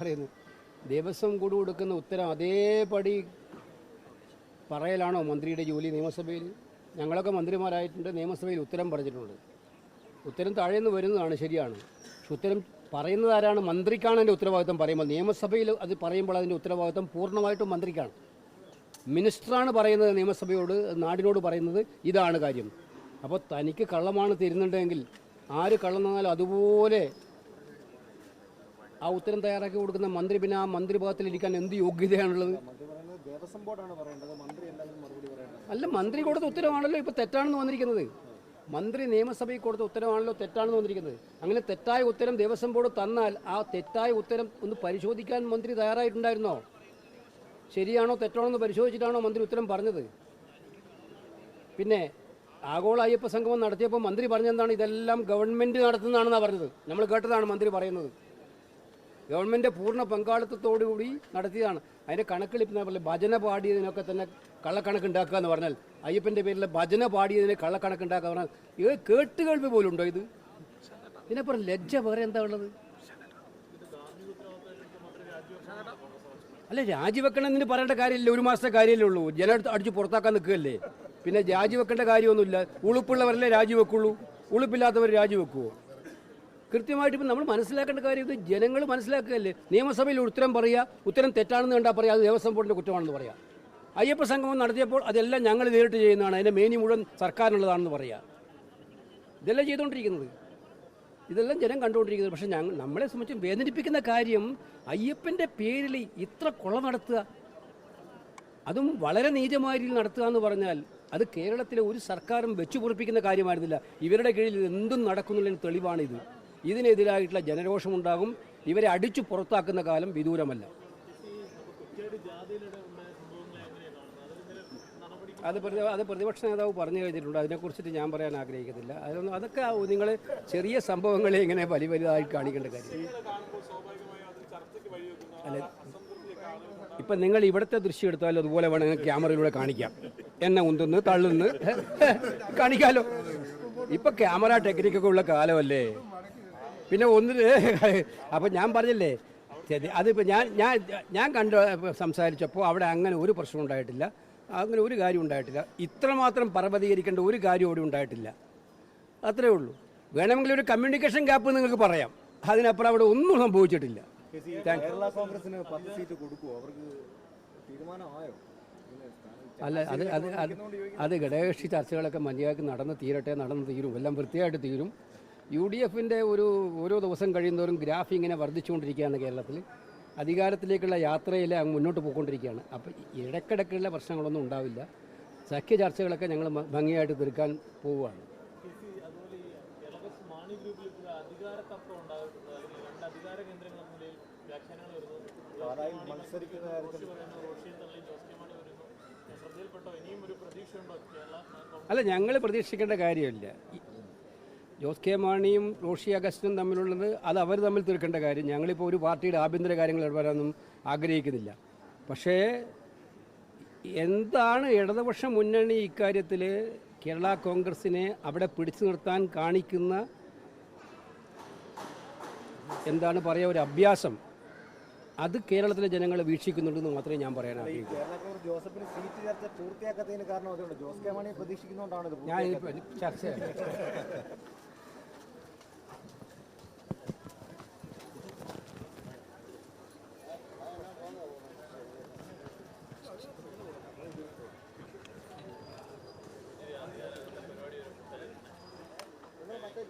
പറയുന്നത് ദേവസ്വം കൂടി കൊടുക്കുന്ന ഉത്തരം അതേപടി പറയലാണോ മന്ത്രിയുടെ ജോലി നിയമസഭയിൽ? ഞങ്ങളൊക്കെ മന്ത്രിമാരായിട്ടുണ്ട് നിയമസഭയിൽ ഉത്തരം പറഞ്ഞിട്ടുണ്ട്. ഉത്തരം താഴെ നിന്ന് വരുന്നതാണ് ശരിയാണ്. പക്ഷെ ഉത്തരം പറയുന്നത് ആരാണ്? മന്ത്രിക്കാണ് അതിന്റെ ഉത്തരവാദിത്വം പറയുമ്പോൾ നിയമസഭയിൽ അത് പറയുമ്പോൾ അതിന്റെ ഉത്തരവാദിത്വം പൂർണമായിട്ടും മന്ത്രിക്കാണ്. മിനിസ്റ്ററാണ് പറയുന്നത് നിയമസഭയോട് നാടിനോട് പറയുന്നത് ഇതാണ് കാര്യം. അപ്പോൾ തനിക്ക് കള്ളമാണ് തരുന്നുണ്ടെങ്കിൽ ആര് കള്ളം തന്നാലും അതുപോലെ ആ ഉത്തരം തയ്യാറാക്കി കൊടുക്കുന്ന മന്ത്രി പിന്നെ ആ മന്ത്രിഭാഗത്തിൽ ഇരിക്കാൻ എന്ത് യോഗ്യതയാണുള്ളത്? അല്ല മന്ത്രി കൊടുത്ത ഉത്തരവാണല്ലോ ഇപ്പോൾ തെറ്റാണെന്ന് വന്നിരിക്കുന്നത്. മന്ത്രി നിയമസഭയിൽ കൊടുത്ത ഉത്തരവാണല്ലോ തെറ്റാണെന്ന് വന്നിരിക്കുന്നത്. അങ്ങനെ തെറ്റായ ഉത്തരം ദേവസ്വം ബോർഡ് തന്നാൽ ആ തെറ്റായ ഉത്തരം ഒന്ന് പരിശോധിക്കാൻ മന്ത്രി തയ്യാറായിട്ടുണ്ടായിരുന്നോ? ശരിയാണോ തെറ്റാണോ എന്ന് പരിശോധിച്ചിട്ടാണോ മന്ത്രി ഉത്തരം പറഞ്ഞത്? പിന്നെ ആഗോള അയ്യപ്പ സംഗമം നടത്തിയപ്പോൾ മന്ത്രി പറഞ്ഞെന്താണ്? ഇതെല്ലാം ഗവൺമെന്റ് നടത്തുന്നതാണെന്നാണ് പറഞ്ഞത്. നമ്മൾ കേട്ടതാണ് മന്ത്രി പറയുന്നത്. ഗവൺമെന്റ് പൂർണ പങ്കാളിത്തത്തോടുകൂടി നടത്തിയതാണ്. അതിന്റെ കണക്കെടുപ്പിന് പോലെ ഭജന പാടിയതിനൊക്കെ തന്നെ കള്ളക്കണക്ക് ഉണ്ടാക്കുക എന്ന് പറഞ്ഞാൽ അയ്യപ്പന്റെ പേരിൽ ഭജന പാടിയതിന് കള്ളക്കണക്ക് ഉണ്ടാക്കുക പറഞ്ഞാൽ ഇത് കേട്ടുകേൾവി പോലും ഉണ്ടോ ഇത്? ഇതിനപ്പുറം ലജ്ജ വേറെ എന്താ ഉള്ളത്? അല്ല രാജിവെക്കണമെന്ന് പറയേണ്ട കാര്യമില്ല ഒരു മാസത്തെ കാര്യമല്ലേ ഉള്ളൂ. ജല അടിച്ച് പുറത്താക്കാൻ നിൽക്കുകയല്ലേ? പിന്നെ രാജിവെക്കേണ്ട കാര്യമൊന്നുമില്ല. ഉളുപ്പുള്ളവരല്ലേ രാജിവെക്കുള്ളൂ? ഉളുപ്പില്ലാത്തവർ രാജിവെക്കുമോ കൃത്യമായിട്ട് ഇപ്പം നമ്മൾ മനസ്സിലാക്കേണ്ട കാര്യം ഇത് ജനങ്ങൾ മനസ്സിലാക്കുകയല്ലേ? നിയമസഭയിൽ ഉത്തരം പറയുക ഉത്തരം തെറ്റാണെന്ന് കണ്ടാൽ പറയുക അത് ദേവസ്വം ബോർഡിന്റെ കുറ്റമാണെന്ന് പറയാം. അയ്യപ്പ സംഗമം നടത്തിയപ്പോൾ അതെല്ലാം ഞങ്ങൾ നേരിട്ട് ചെയ്യുന്നതാണ്. അതിന്റെ മേനി മുഴുവൻ സർക്കാരിനുള്ളതാണെന്ന് പറയാം. ഇതെല്ലാം ചെയ്തുകൊണ്ടിരിക്കുന്നത് ഇതെല്ലാം ജനം കണ്ടുകൊണ്ടിരിക്കുന്നത്. പക്ഷേ ഞങ്ങൾ നമ്മളെ സംബന്ധിച്ച് വേദനിപ്പിക്കുന്ന കാര്യം അയ്യപ്പന്റെ പേരിൽ ഇത്ര കൊള്ള നടത്തുക. അതും വളരെ നീചമായ രീതിയിൽ നടത്തുക എന്ന് പറഞ്ഞാൽ അത് കേരളത്തിലെ ഒരു സർക്കാരും വെച്ചു പൊറിപ്പിക്കുന്ന കാര്യമായിരുന്നില്ല. ഇവരുടെ കീഴിൽ എന്തും നടക്കുന്നുള്ളതിന് തെളിവാണിത്. ഇതിനെതിരായിട്ടുള്ള ജനരോഷമുണ്ടാകും. ഇവരെ അടിച്ചു പുറത്താക്കുന്ന കാലം വിദൂരമല്ല. അത് അത് പ്രതിപക്ഷ നേതാവ് പറഞ്ഞു കഴിഞ്ഞിട്ടുണ്ട്. അതിനെക്കുറിച്ചിട്ട് ഞാൻ പറയാൻ ആഗ്രഹിക്കുന്നില്ല അതൊന്നും അതൊക്കെ നിങ്ങൾ ചെറിയ സംഭവങ്ങളെ ഇങ്ങനെ വലിയ വലുതായി കാണിക്കേണ്ട കാര്യം. അല്ല ഇപ്പം നിങ്ങൾ ഇവിടുത്തെ ദൃശ്യം എടുത്താലും അതുപോലെ വേണമെങ്കിൽ ക്യാമറയിലൂടെ കാണിക്കാം. എന്നെ ഉന്തുന്ന് തള്ളുന്ന്. കാണിക്കാലോ? ഇപ്പം ക്യാമറ ടെക്നിക്കൊക്കെ ഉള്ള കാലമല്ലേ? പിന്നെ ഒന്നിന് അപ്പോൾ ഞാൻ പറഞ്ഞില്ലേ അതിപ്പോൾ ഞാൻ ഞാൻ ഞാൻ കണ്ട് സംസാരിച്ചപ്പോൾ അവിടെ അങ്ങനെ ഒരു പ്രശ്നം ഉണ്ടായിട്ടില്ല അങ്ങനെ ഒരു കാര്യം ഉണ്ടായിട്ടില്ല. ഇത്രമാത്രം പർവതീകരിക്കേണ്ട ഒരു കാര്യം അവിടെ ഉണ്ടായിട്ടില്ല. അത്രേ ഉള്ളൂ. വേണമെങ്കിൽ ഒരു കമ്മ്യൂണിക്കേഷൻ ഗ്യാപ്പ് നിങ്ങൾക്ക് പറയാം. അതിനപ്പുറം അവിടെ ഒന്നും സംഭവിച്ചിട്ടില്ല. അല്ല അത് അത് അത് അത് ഘടകകക്ഷി ചർച്ചകളൊക്കെ മര്യാദയ്ക്ക് നടന്ന് തീരട്ടെ നടന്ന് തീരും. എല്ലാം വൃത്തിയായിട്ട് തീരും. യു ഡി എഫിന്റെ ഒരു ഓരോ ദിവസം കഴിയുന്നവരും ഗ്രാഫ് ഇങ്ങനെ വർദ്ധിച്ചുകൊണ്ടിരിക്കുകയാണ് കേരളത്തിൽ. അധികാരത്തിലേക്കുള്ള യാത്രയിൽ അങ്ങ് മുന്നോട്ട് പോയിക്കൊണ്ടിരിക്കുകയാണ്. അപ്പോൾ ഇടയ്ക്കിടയ്ക്കുള്ള പ്രശ്നങ്ങളൊന്നും ഉണ്ടാവില്ല. സഖ്യ ചർച്ചകളൊക്കെ ഞങ്ങൾ ഭംഗിയായിട്ട് തീർക്കാൻ പോവുകയാണ്. അല്ല ഞങ്ങൾ പ്രതീക്ഷിക്കേണ്ട കാര്യമില്ല. ജോസ് കെ മാണിയും റോഷി അഗസ്റ്റിനും തമ്മിലുള്ളത് അത് അവർ തമ്മിൽ തീർക്കേണ്ട കാര്യം. ഞങ്ങളിപ്പോൾ ഒരു പാർട്ടിയുടെ ആഭ്യന്തര കാര്യങ്ങൾ ഇടപെടാനൊന്നും ആഗ്രഹിക്കുന്നില്ല. പക്ഷേ എന്താണ് ഇടതുപക്ഷ മുന്നണി ഇക്കാര്യത്തിൽ കേരള കോൺഗ്രസിനെ അവിടെ പിടിച്ചു നിർത്താൻ കാണിക്കുന്ന എന്താണ് പറയുക ഒരു അഭ്യാസം? അത് കേരളത്തിലെ ജനങ്ങൾ വീക്ഷിക്കുന്നുണ്ടെന്ന് മാത്രമേ ഞാൻ പറയാൻ ആഗ്രഹിക്കൂ. ഞാൻ ചർച്ച